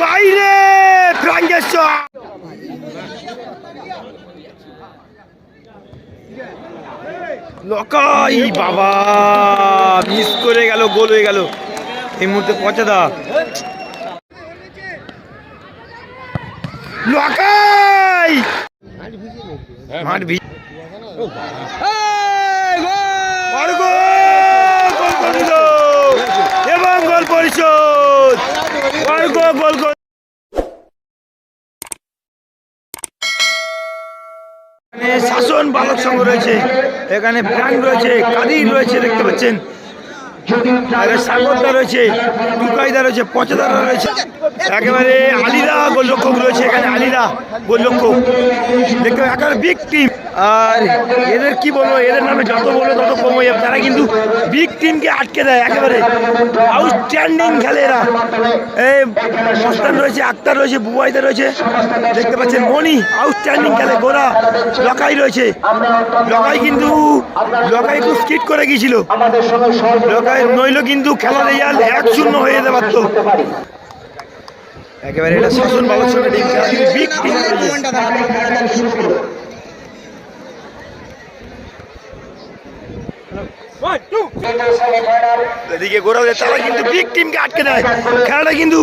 বাইরে ফ্রাঙ্গেশ্বর লকাই বাবা মিস করে গেল গোল হয়ে গেল। এই মুহূর্তে পচাদা লকাই! মাঠ ভি আর গোল! গোল করে দিল! এবং গোল পরিশোধ অর্ঘ গোল গোল এখানে সংঘ রয়েছে। এখানে প্রাণ রয়েছে, কাদির রয়েছে, দেখতে পাচ্ছেন। সাগরদা রয়েছে, টুকাইদা রয়েছে, পচাদারা রয়েছে। একেবারে আলিদা গোলরক্ষক রয়েছে, এখানে আলিদা গোলরক্ষক। দেখতে একেবারে বিগ টিম আর এদের কি বলব, এদের নামে যত বলব তত কম যাবে। তারা কিন্তু বিগ টিমকে আটকে দেয়, একেবারে আউটস্ট্যান্ডিং খেলে এরা। এই মস্তান রয়েছে, আক্তার রয়েছে, বুবাইদা রয়েছে। দেখতে পাচ্ছেন, মনি আউটস্ট্যান্ডিং খেলে, গোরা, লকাই রয়েছে। লকাই কিন্তু, লকাই একটু স্কিট করে গিয়েছিল। লকাই নইলে কিন্তু খেলার রেজাল্ট এক শূন্য হয়ে যেতে পারত। একেবারে এটা শাসন বাবার সঙ্গে খেলা বিগ টিম এদিকে গোড়া তারা কিন্তু বিগ টিমকে আটকে দেয়। খেলাটা কিন্তু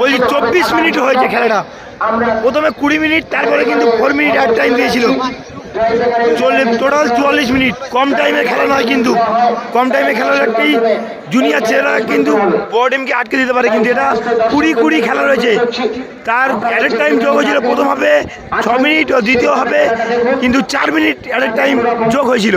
বলছি চব্বিশ মিনিট হয়েছে খেলাটা। প্রথমে কুড়ি মিনিট তারপরে কিন্তু ফোর মিনিট এক টাইম দিয়েছিল। চল্লিশ টোটাল চুয়াল্লিশ মিনিট। কম টাইমে খেলা নয় কিন্তু। কম টাইমে খেলার একটাই জুনিয়র ছেলেরা কিন্তু বড় টিমকে আটকে দিতে পারে। কিন্তু এটা কুড়ি কুড়ি খেলা রয়েছে। তার অ্যাট টাইম যোগ হয়েছিল। প্রথম হবে ছ মিনিট ও দ্বিতীয় হবে কিন্তু চার মিনিট অ্যাট টাইম যোগ হয়েছিল।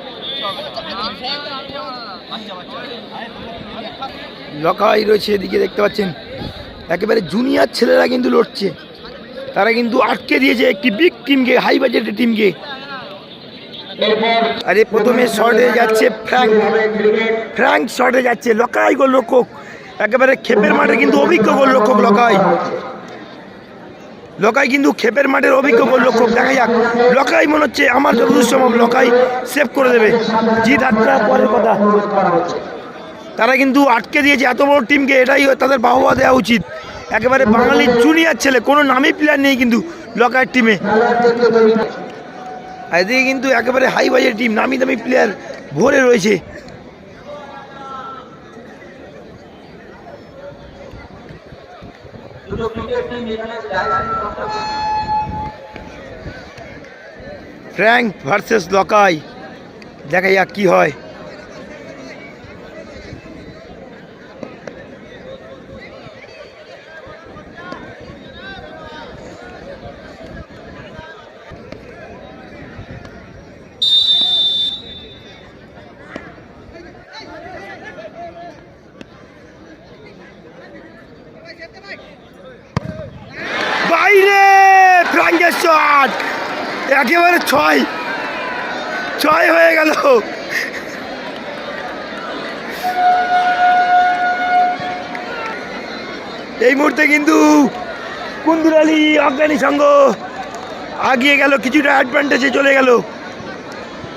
লকাই রয়েছে এদিকে দেখতে পাচ্ছেন। একেবারে জুনিয়র ছেলেরা কিন্তু লড়ছে। তারা কিন্তু আটকে দিয়েছে একটি বিগ টিমকে হাই বাজেটের টিমকে আরে প্রথমে শর্টে যাচ্ছে ফ্র্যাঙ্ক ফ্র্যাঙ্ক শর্টে যাচ্ছে লকাই গোলরক্ষক। একেবারে খেপের মাঠে কিন্তু অভিজ্ঞ গোলরক্ষক লকাই। লকাই কিন্তু খেপের মাঠের অভিজ্ঞ গোলরক্ষক। দেখা যাক। লকাই মনে হচ্ছে আমার যতদূর সম্ভব লকাই সেভ করে দেবে। জিত হাতটা পরের কথা। তারা কিন্তু আটকে দিয়েছে। এত বড় টিমকে এটাই তাদের বাহবা দেওয়া উচিত। একেবারে বাঙালির জুনিয়র ছেলে, কোনো নামী প্লেয়ার নেই কিন্তু লকার টিমে এদিকে কিন্তু একেবারে হাই বাজেট টিম নামি দামি প্লেয়ার ভরে রয়েছে। ফ্র্যাঙ্ক ভার্সেস লকাই দেখা যাক কি হয় বাইরে ফ্রাঙ্কের শট একেবারে ছয়। ছয় হয়ে গেল। এই মুহূর্তে কিন্তু কুন্দুর আলী আফগানি সংঘ আগিয়ে গেল, কিছুটা অ্যাডভান্টেজে চলে গেল।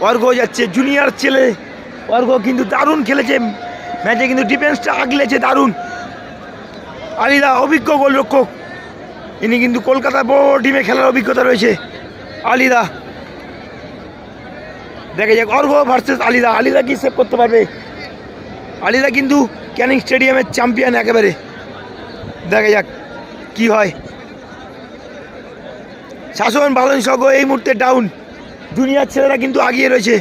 অর্ঘ যাচ্ছে জুনিয়র ছেলে। অর্ঘ কিন্তু দারুণ খেলেছে। ম্যাচে কিন্তু ডিফেন্সটা আগলেছে দারুণ। আলিদা অভিজ্ঞ গোলরক্ষক। ইনি কিন্তু কলকাতা বড় টিমে খেলার অভিজ্ঞতা রয়েছে। আলিদা। দেখা যাক অর্ঘ ভার্সেস আলিদা। আলিদা কি সেভ করতে পারবে? আলিদা কিন্তু ক্যানিং স্টেডিয়ামের চ্যাম্পিয়ন একেবারে। দেখা যাক কি হয়। শাসন বালন সহ এই মুহূর্তে ডাউন দুনিয়ার ছেলেরা কিন্তু আগিয়ে রয়েছে।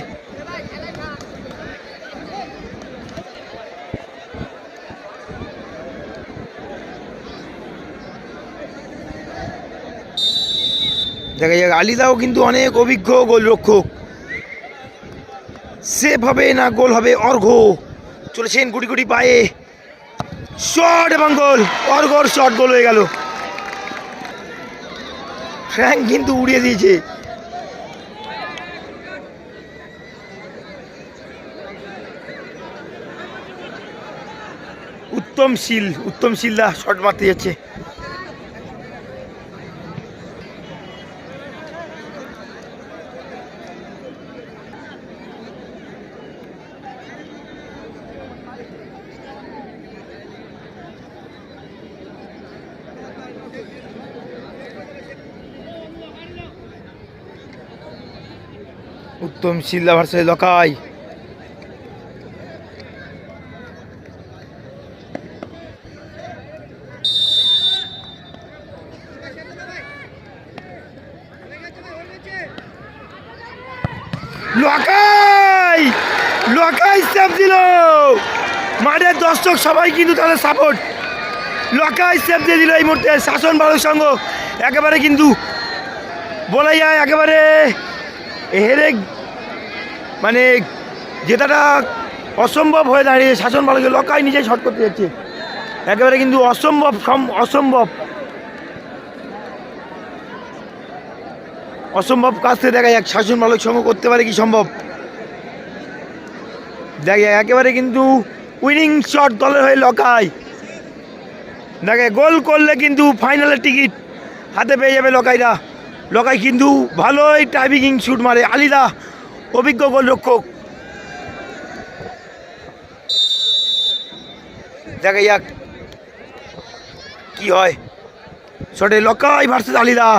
দেখা যাক, আলিদাও কিন্তু অনেক অভিজ্ঞ গোলরক্ষক। সেভ হবে না গোল হবে অর্ঘ। চলেছেন গুটি গুটি পায়ে। শট এবং গোল, অর্ঘর শট গোল হয়ে গেল। ফ্র্যাঙ্ক কিন্তু উড়িয়ে দিয়েছে। উত্তম শীল উত্তম শিলদা শট মারতে যাচ্ছে। উত্তম শিলদা ভার্সেস লকাই। লকাই! লকাই স্টেপ দিল। মাঠের দর্শক সবাই কিন্তু তাদের সাপোর্ট লকাই স্টেপ দিয়ে দিল এই মুহূর্তে শাসন বালক সংঘ। একেবারে কিন্তু বলা যায় একেবারে হেরে মানে জেতাটা অসম্ভব হয়ে দাঁড়িয়ে শাসন বালকে লকাই নিজেই শট করতে যাচ্ছে। একেবারে কিন্তু অসম্ভব সম- অসম্ভব। অসম্ভব কাজ থেকে দেখা যাক শাসন বালক সঙ্গ করতে পারে কি সম্ভব। দেখা যায় একেবারে কিন্তু উইনিং শট দলের হয়ে লকাই। দেখে গোল করলে কিন্তু ফাইনালের টিকিট হাতে পেয়ে যাবে লকাইরা। লকাই কিন্তু ভালোই টাইমিং শুট মারে, আলিদা অভিজ্ঞ গোলরক্ষক দেখা যাক কি হয়। শটে লকাই ভার্সেস আলিদা।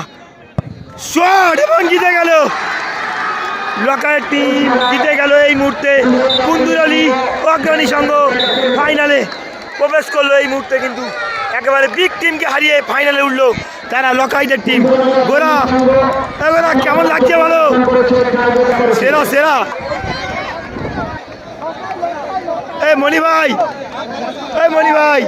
শট এবং জিতে গেল। লকার টিম জিতে গেল এই মুহূর্তে। কুন্দুর আলী অগ্রণী সংঘ ফাইনালে প্রবেশ করল এই মুহূর্তে কিন্তু। একেবারে বিগ টিমকে হারিয়ে ফাইনালে উঠল। তারা লকাইদের টিম গোরা গোরা, কেমন লাগছে ভালো সেরা সেরা। এ মণি ভাই, এ মণি ভাই।